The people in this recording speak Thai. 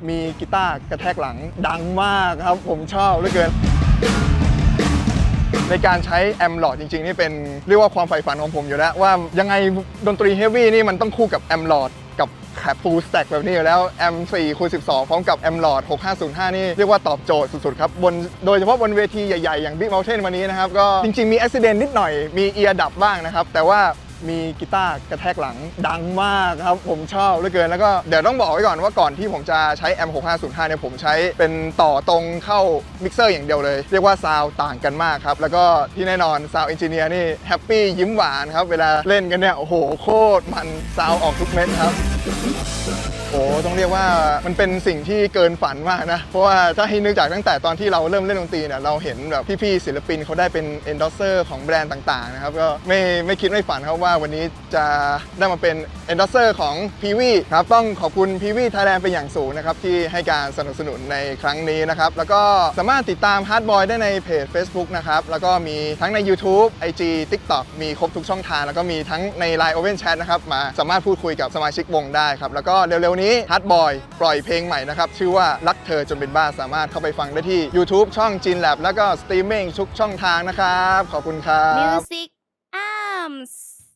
มีกีตาร์กระแทกหลังดังมากครับ ผมชอบเหลือเกิน ในการใช้แอมหลอดจริงๆ นี่เป็นเรียกว่าความใฝ่ฝันของผมอยู่แล้ว ว่ายังไงดนตรีเฮฟวี่นี่มันต้องคู่กับแอมหลอดกับแคปฟูลสแต็กแบบนี้อยู่แล้วแอม4คูณ12 พร้อมกับแอมหลอด 6505 นี่เรียกว่าตอบโจทย์สุดๆครับบนโดยเฉพาะบนเวทีใหญ่ๆ อย่าง Big Mountain วันนี้นะครับ ก็จริงๆ มีอุบิเหตุนิดหน่อยมีเอียดับบ้างนะครับ แต่ว่า มีกีตาร์กระแทกหลังดังมากครับผมชอบเหลือเกินแล้วก็เดี๋ยวต้องบอกไว้ก่อนว่าก่อนที่ผมจะใช้แอม6505เนี่ยผมใช้เป็นต่อตรงเข้ามิกเซอร์อย่างเดียวเลย เรียกว่าซาวต่างกันมากครับ แล้วก็ที่แน่นอนซาวเอนจิเนียร์นี่แฮปปี้ยิ้มหวานครับ เวลาเล่นกันเนี่ย โอ้โห โคตรมันซาวออกทุกเม็ดครับโอ้ต้องเรียกว่ามันเป็นสิ่งที่เกินฝันมากนะ เพราะว่าถ้าให้นึกจากตั้งแต่ตอนที่เราเริ่มเล่นดนตรีเนี่ยเราเห็นแบบพี่ๆศิลปินเขาได้เป็น endorser ของแบรนด์ต่างๆนะครับก็ไม่ไม่คิดไม่ฝันครับว่าวันนี้จะได้มาเป็น endorser ของ p ีวีครับต้องขอบคุณ p ีวีไทยแลนด์เป็นอย่างสูงนะครับที่ให้การสนับสนุนในครั้งนี้นะครับแล้วก็สามารถติดตาม Hardboy ได้ในเพจ Facebook นะครับแล้วก็มีทั้งใน YouTube IG TikTok มีครบทุกช่องทาง แล้วก็มีทั้งใน Line Open Chat นะครับมาสามารถพูดคุยกับสมาชิกวงได้ครับแล้วก็เร็วๆนี้ Hardboy ปล่อยเพลงใหม่นะครับชื่อว่ารักเธอจนเป็นบ้าสามารถเข้าไปฟังได้ที่ YouTube ช่อง Gin Lab แล้วก็สตรีมมิ่งทุกช่องทางนะครับขอบคุณครับ Music